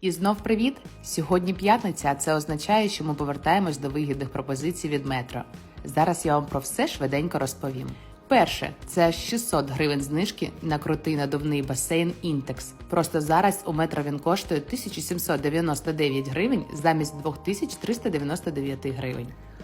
І знов привіт! Сьогодні п'ятниця, а це означає, що ми повертаємось до вигідних пропозицій від метро. Зараз я вам про все швиденько розповім. Перше, це аж 600 гривень знижки на крутий надувний басейн Інтекс. Просто зараз у метро він коштує 1799 гривень замість 2399 гривень.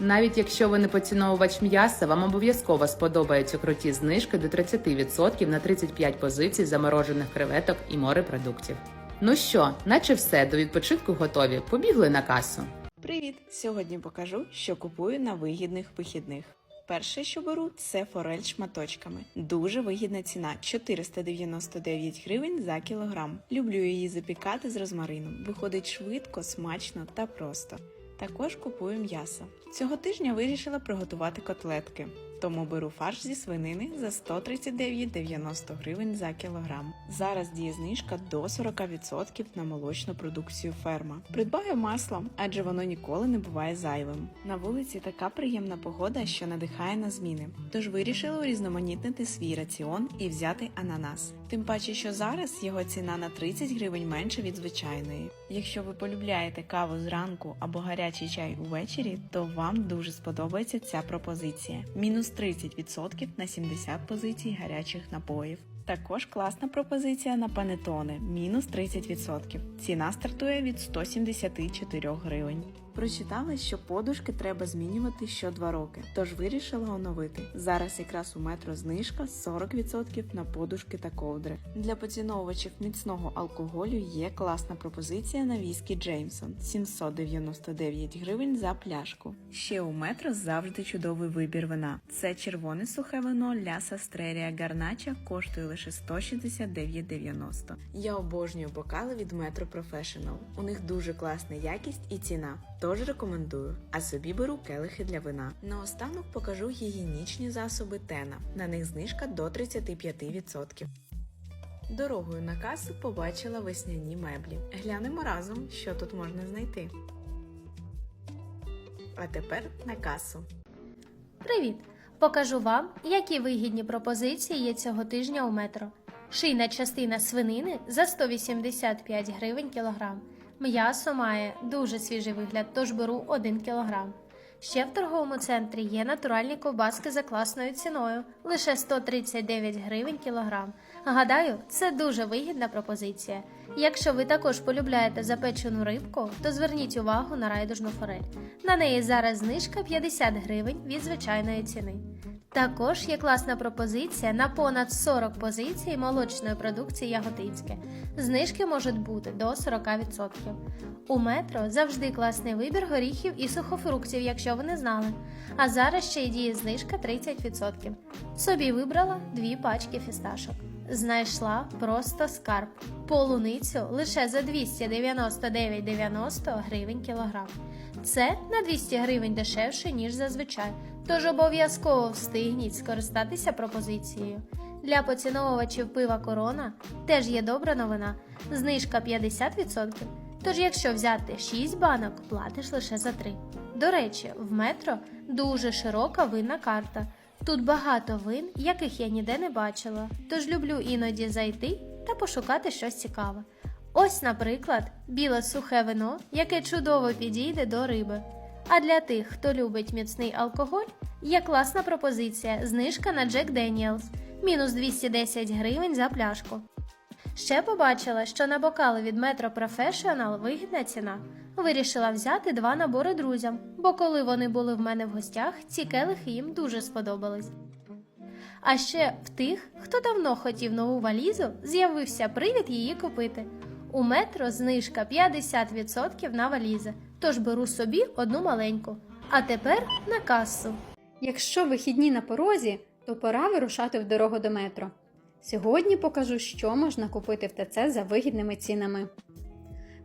Навіть якщо ви не поціновувач м'яса, вам обов'язково сподобаються круті знижки до 30% на 35 позицій заморожених креветок і морепродуктів. Ну що, наче все, до відпочинку готові. Побігли на касу. Привіт! Сьогодні покажу, що купую на вигідних вихідних. Перше, що беру, це форель шматочками. Дуже вигідна ціна 499 гривень за кілограм. Люблю її запікати з розмарином. Виходить швидко, смачно та просто. Також купую м'ясо. Цього тижня вирішила приготувати котлетки. Тому беру фарш зі свинини за 139,90 гривень за кілограм. Зараз діє знижка до 40% на молочну продукцію ферма. Придбаю масло, адже воно ніколи не буває зайвим. На вулиці така приємна погода, що надихає на зміни. Тож вирішила урізноманітнити свій раціон і взяти ананас. Тим паче, що зараз його ціна на 30 гривень менше від звичайної. Якщо ви полюбляєте каву зранку або гарячий чай увечері, то вам дуже сподобається ця пропозиція. Мінус 30% на 70 позицій гарячих напоїв. Також класна пропозиція на панетони мінус 30%. Ціна стартує від 174 гривень. Прочитала, що подушки треба змінювати що 2 роки, тож вирішила оновити. Зараз якраз у метро знижка 40% на подушки та ковдри. Для поціновувачів міцного алкоголю є класна пропозиція на віскі Джеймсон 799 гривень за пляшку. Ще у метро завжди чудовий вибір вина. Це червоне сухе вино Ляса Стрерія Гарнача коштує лише 169,90. Я обожнюю бокали від Metro Professional. У них дуже класна якість і ціна. Тож рекомендую, а собі беру келихи для вина. Наостанок покажу гігієнічні засоби Тена. На них знижка до 35%. Дорогою на касу побачила весняні меблі. Глянемо разом, що тут можна знайти. А тепер на касу. Привіт! Покажу вам, які вигідні пропозиції є цього тижня у метро. Шийна частина свинини за 185 гривень кілограм. М'ясо має дуже свіжий вигляд, тож беру 1 кілограм. Ще в торговому центрі є натуральні ковбаски за класною ціною лише 139 гривень кілограм. Гадаю, це дуже вигідна пропозиція. Якщо ви також полюбляєте запечену рибку, то зверніть увагу на райдужну форель. На неї зараз знижка 50 гривень від звичайної ціни. Також є класна пропозиція на понад 40 позицій молочної продукції Яготинське. Знижки можуть бути до 40%. У метро завжди класний вибір горіхів і сухофруктів, якщо ви не знали. А зараз ще й діє знижка 30%. Собі вибрала дві пачки фісташок. Знайшла просто скарб. Полуницю лише за 299,90 гривень кілограм. Це на 200 гривень дешевше, ніж зазвичай. Тож обов'язково встигніть скористатися пропозицією. Для поціновувачів пива корона теж є добра новина. Знижка 50%. Тож, якщо взяти 6 банок, платиш лише за 3. До речі, в метро дуже широка винна карта. Тут багато вин, яких я ніде не бачила, тож люблю іноді зайти та пошукати щось цікаве. Ось, наприклад, біле сухе вино, яке чудово підійде до риби. А для тих, хто любить міцний алкоголь, є класна пропозиція знижка на Jack Daniels – мінус 210 гривень за пляшку. Ще побачила, що на бокали від Metro Professional вигідна ціна. Вирішила взяти два набори друзям, бо коли вони були в мене в гостях, ці келихи їм дуже сподобались. А ще в тих, хто давно хотів нову валізу, з'явився привід її купити. У метро знижка 50% на валізи, тож беру собі одну маленьку. А тепер на касу. Якщо вихідні на порозі, то пора вирушати в дорогу до метро. Сьогодні покажу, що можна купити в ТЦ за вигідними цінами.